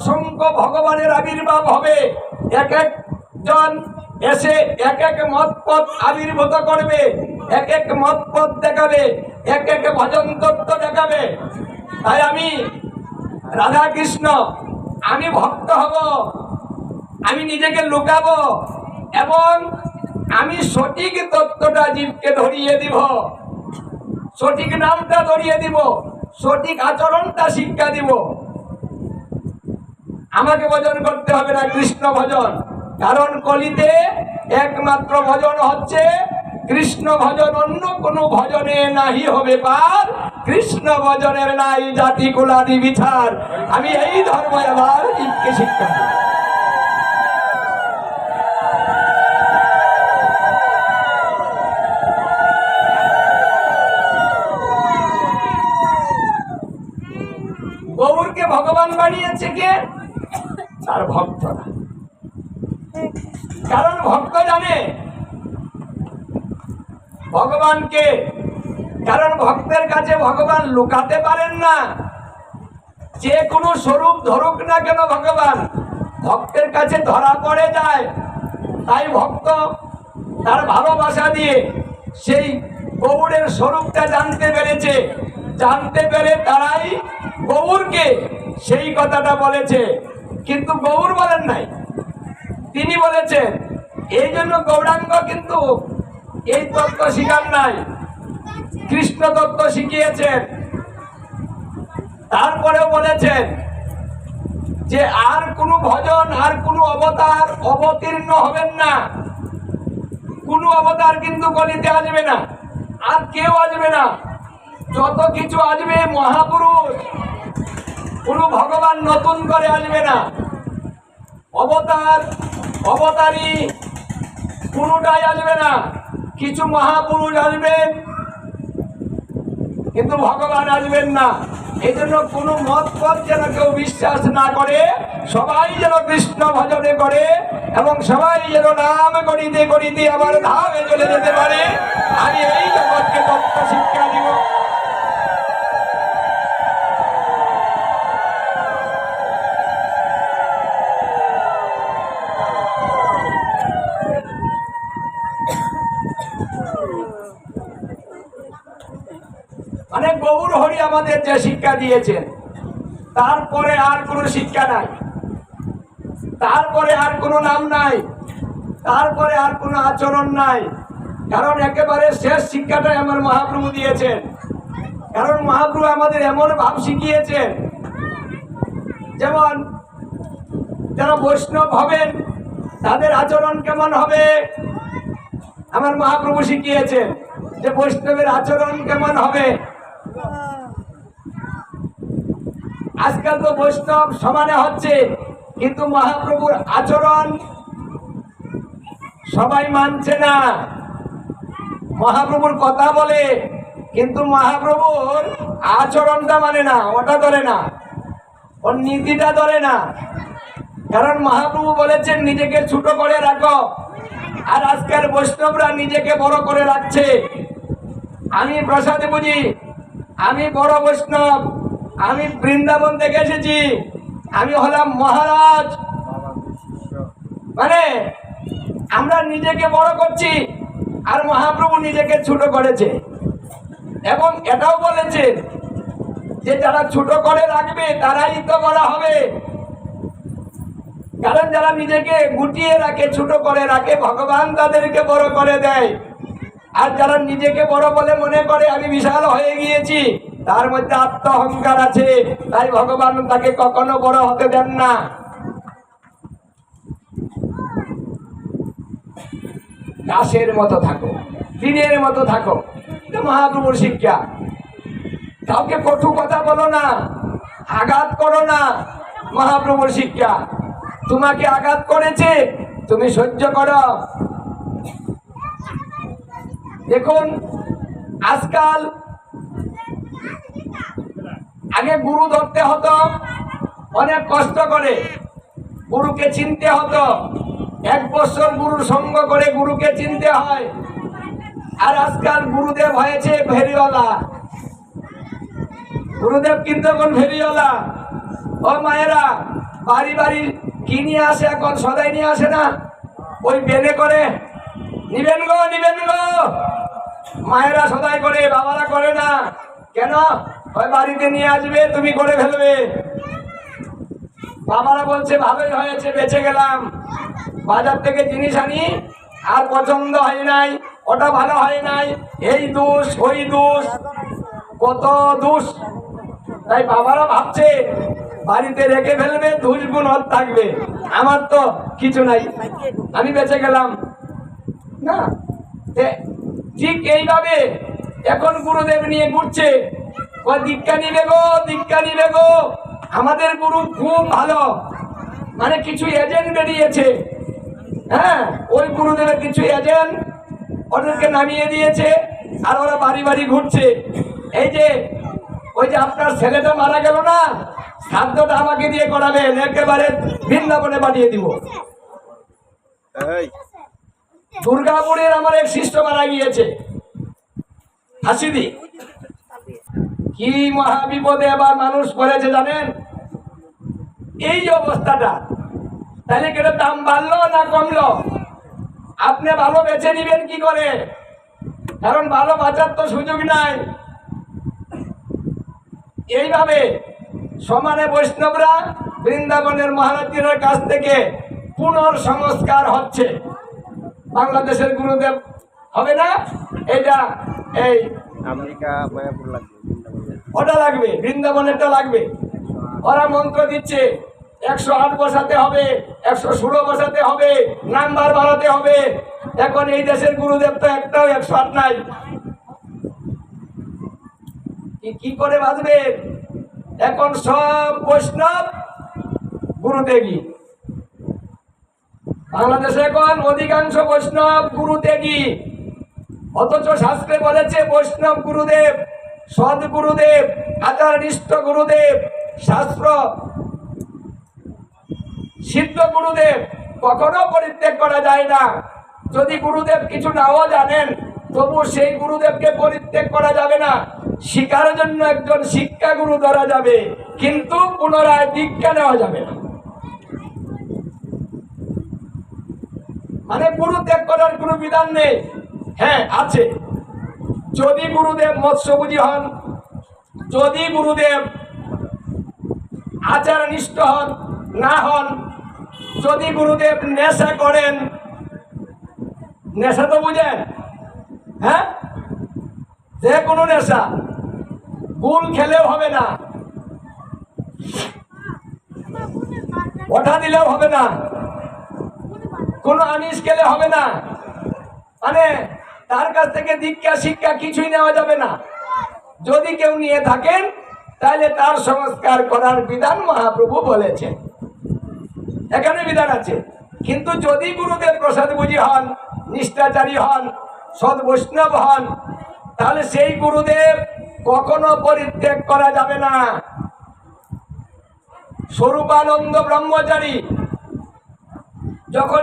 অসংখ্য ভগবানের আবির্ভাব হবে। এক একজন এসে এক এক মত পথ আবির্ভূত করবে, এক এক মত পথ দেখাবে, এক এক ভজন তত্ত্ব দেখাবে। তাই আমি রাধা কৃষ্ণ আমি ভক্ত হব, আমি নিজেকে লুকাবো এবং আমি সঠিক তত্ত্বটা জীবকে ধরিয়ে দিব, সঠিক নামটা ধরিয়ে দিব, সঠিক আচরণটা শিক্ষা দিব। আমাকে ভজন করতে হবে না, কৃষ্ণ ভজন। কারণ কলিতে একমাত্র ভজন হচ্ছে কৃষ্ণ ভজন, অন্য কোনো ভজনে নাহি হবে পার। কৃষ্ণ ভজনের নাই জাতি কুলাদি বিচার। আমি এই ধর্ম এবার জীবকে শিক্ষা। গৌরকে ভগবান বানিয়েছে কে? তার ভক্তরা। কারণ ভক্ত জানে, ভগবানকে, কারণ ভক্তের কাছে ভগবান লুকাতে পারেন না। যে কোনো স্বরূপ ধরুক না কেন ভগবান, ভক্তের কাছে ধরা পড়ে যায়। তাই ভক্ত তার ভালোবাসা দিয়ে সেই গৌড়ের স্বরূপটা জানতে পেরেছে। জানতে পেরে তারাই গৌরকে সেই কথাটা বলেছে। কিন্তু গৌর বলেন নাই। তিনি বলেছেন, এই জন্য গৌরাঙ্গ কিন্তু এই তত্ত্ব শিখান নাই। কৃষ্ণ তত্ত্ব শিখিয়েছেন। তারপরেও বলেছেন যে, আর কোনো ভজন, আর কোনো অবতার অবতীর্ণ হবেন না। কোনো অবতার কিন্তু গলিতে আসবে না, আর কেউ আসবে না। যত কিছু আসবে, মহাপুরুষ কোনো ভগবান নতুন করে আসবে না। অবতার, অবতারী কোনোটাই আসবে না। কিছু মহাপুরুষ আসবেন কিন্তু ভগবান আসবেন না। এই জন্য কোনো মত পথ যেন কেউ বিশ্বাস না করে, সবাই যেন কৃষ্ণ ভজনে করে এবং সবাই যেন নাম করিতে করিতে আমার ধামে চলে যেতে পারে। আমি এই জগৎকে তত্ত্ব শিক্ষা হরি আমাদের যে শিক্ষা দিয়েছেন, তারপরে আর কোনো শিক্ষা নাই। তারপরে আর কোনো নাম নাই। তারপরে আর কোনো আচরণ নাই। কারণ একেবারে শেষ শিক্ষাটাই আমার মহাপ্রভু দিয়েছেন। কারণ মহাপ্রভু আমাদের এমন ভাব শিখিয়েছেন, যেমন যারা বৈষ্ণব হবেন, তাদের আচরণ কেমন হবে? আমার মহাপ্রভু শিখিয়েছেন যে বৈষ্ণবের আচরণ কেমন হবে? আজকাল তো বৈষ্ণব সমানে হচ্ছে, কিন্তু মহাপ্রভুর আচরণ সবাই মানছে না। মহাপ্রভুর কথা বলে, কিন্তু মহাপ্রভুর আচরণটা মানে না, ওটা ধরে না। ওর নীতিটা ধরে না। কারণ মহাপ্রভু বলেছেন, নিজেকে ছোট করে রাখো। আর আজকের বৈষ্ণবরা নিজেকে বড় করে রাখছে। আমি প্রসাদে বুঝি, আমি বড় বৈষ্ণব। আমি বৃন্দাবন থেকে এসেছি। আমি হলাম মহারাজ। মানে আমরা নিজেকে বড় করছি, আর মহাপ্রভু নিজেকে ছোট করেছে। এবং এটাও বলেছে যে, যারা ছোট করে রাখবে, তারাই তো বড় হবে। কারণ যারা নিজেকে গুটিয়ে রাখে, ছোট করে রাখে, ভগবান তাদেরকে বড় করে দেয়। আর যারা নিজেকে বড় বলে মনে করে, আমি বিশাল হয়ে গিয়েছি। তার মধ্যে আত্ম অহংকার আছে। তাই ভগবান তাকে কখনো বড় হতে দেন না। দাসের মতো থাকো, দিনের মতো থাকো। মহাপ্রভুর শিক্ষা, কাউকে কঠু কথা বলো না, আঘাত করো না। মহাপ্রভুর শিক্ষা, তোমাকে আঘাত করেছে, তুমি সহ্য করো। দেখুন, আজকাল আগে গুরু ধরতে হতো। অনেক কষ্ট করে গুরুকে চিনতে হতো। এক বছর গুরুর সঙ্গ করে গুরুকে চিনতে হয়। আর আজকাল গুরুদেব হয়েছে ভেরিওয়ালা গুরুদেব কিন্তু এখন ভেরিওয়ালা ও মায়েরা, বাড়ি বাড়ি কি নিয়ে আসে এখন? সদাই নিয়ে আসে না? ওই বেনে করে, নিবেন গো নিবেন গো। মায়েরা সদাই করে, বাবারা করে না। কেন? ওই বাড়িতে নিয়ে আসবে, তুমি করে ফেলবে। বাবারা বলছে, ভালোই হয়েছে, বেঁচে গেলাম। বাজার থেকে জিনিস আনি, আর পছন্দ হয় নাই, ওটা ভালো হয় নাই। এই দোষ, ওই দোষ, কত দোষ। তাই বাবারা ভাবছে, বাড়িতে রেখে ফেলবে, দুষ গুণ ওর থাকবে। আমার তো কিছু নাই। আমি বেঁচে গেলাম। না ঠিক এইভাবে এখন গুরুদেব নিয়ে ঘুরছে। ও দীক্ষা নিবে গো দীক্ষা নিবে। গো আমাদের গুরু খুব ভালো। মানে কিছু এজেন্ট বেরিয়েছে। হ্যাঁ ওই গুরুদেবের কিছু এজেন্ট ওদেরকে নামিয়ে দিয়েছে আর ওরা বাড়ি বাড়ি ঘুরছে। এই যে ওই যে আপনার ছেলেটা মারা গেল না শ্রাদ্ধটা আমাকে দিয়ে করাবেন একেবারে বৃন্দাবনে পাঠিয়ে দিব। দুর্গাপুরের আমার এক শিষ্য মারা গিয়েছে। হাসিদি কি মহা বিপদে আবার মানুষ পড়েছে জানেন? এই অবস্থাটা। তাহলে কেন দাম বাড়লো না কমলো? আপনি ভালো বেছে নিবেন কি করে? কারণ ভালো বাঁচার তো সুযোগ নাই। এইভাবে সমানে বৈষ্ণবরা বৃন্দাবনের মহারাজের কাছ থেকে পুনর্সংস্কার হচ্ছে। বাংলাদেশের গুরুদেব হবে না? এটা এই। আমেরিকা মায়াপুর লাগবে ওটা লাগবে বৃন্দাবনেরটা লাগবে। ওরা মন্ত্র দিচ্ছে একশো আট বসাতে হবে একশো ষোলো বসাতে হবে নাম্বার বাড়াতে হবে। এখন এই দেশের গুরুদেব তো একটাও একশো আট নাই। কি- কি করে বাঁচবে? এখন সব বৈষ্ণব গুরুদেবী বাংলাদেশে এখন অধিকাংশ বৈষ্ণব গুরুদেবী অথচ শাস্ত্রে বলেছে, বৈষ্ণব গুরুদেব সদ গুরুদেব আচারনিষ্ঠ গুরুদেব, শাস্ত্র সিদ্ধ গুরুদেব কখনো পরিত্যাগ করা যায় না। যদি গুরুদেব কিছু নাও জানেন, তবু সেই গুরুদেবকে পরিত্যাগ করা যাবে না। শিকার জন্য একজন শিক্ষা গুরু ধরা যাবে, কিন্তু পুনরায় দীক্ষা নেওয়া যাবে না। মানে গুরু ত্যাগ করার কোনো বিধান নেই। হ্যাঁ আছে। যদি গুরুদেব মৎস্যভোজী হন, যদি গুরুদেব আচার নিষ্ঠ হন, না হন, যদি গুরুদেব নেশা করেন, নেশা তো বুঝেন হ্যাঁ? যে কোনো নেশা, গুল খেলেও হবে না। ওঠা দিলেও হবে না। কোনো আমিষ খেলে হবে না। মানে তার কাছ থেকে দীক্ষা, শিক্ষা কিছুই নেওয়া যাবে না। যদি কেউ নিয়ে থাকেন, তাহলে তার সংস্কার করার বিধান মহাপ্রভু বলেছেন। এখানে বিধান আছে। কিন্তু যদি গুরুদেব প্রসাদ বুঝি হন, নিষ্ঠাচারী হন সদ বৈষ্ণব হন, তাহলে সেই গুরুদেব কখনো পরিত্যাগ করা যাবে না। স্বরূপানন্দ ব্রহ্মচারী যখন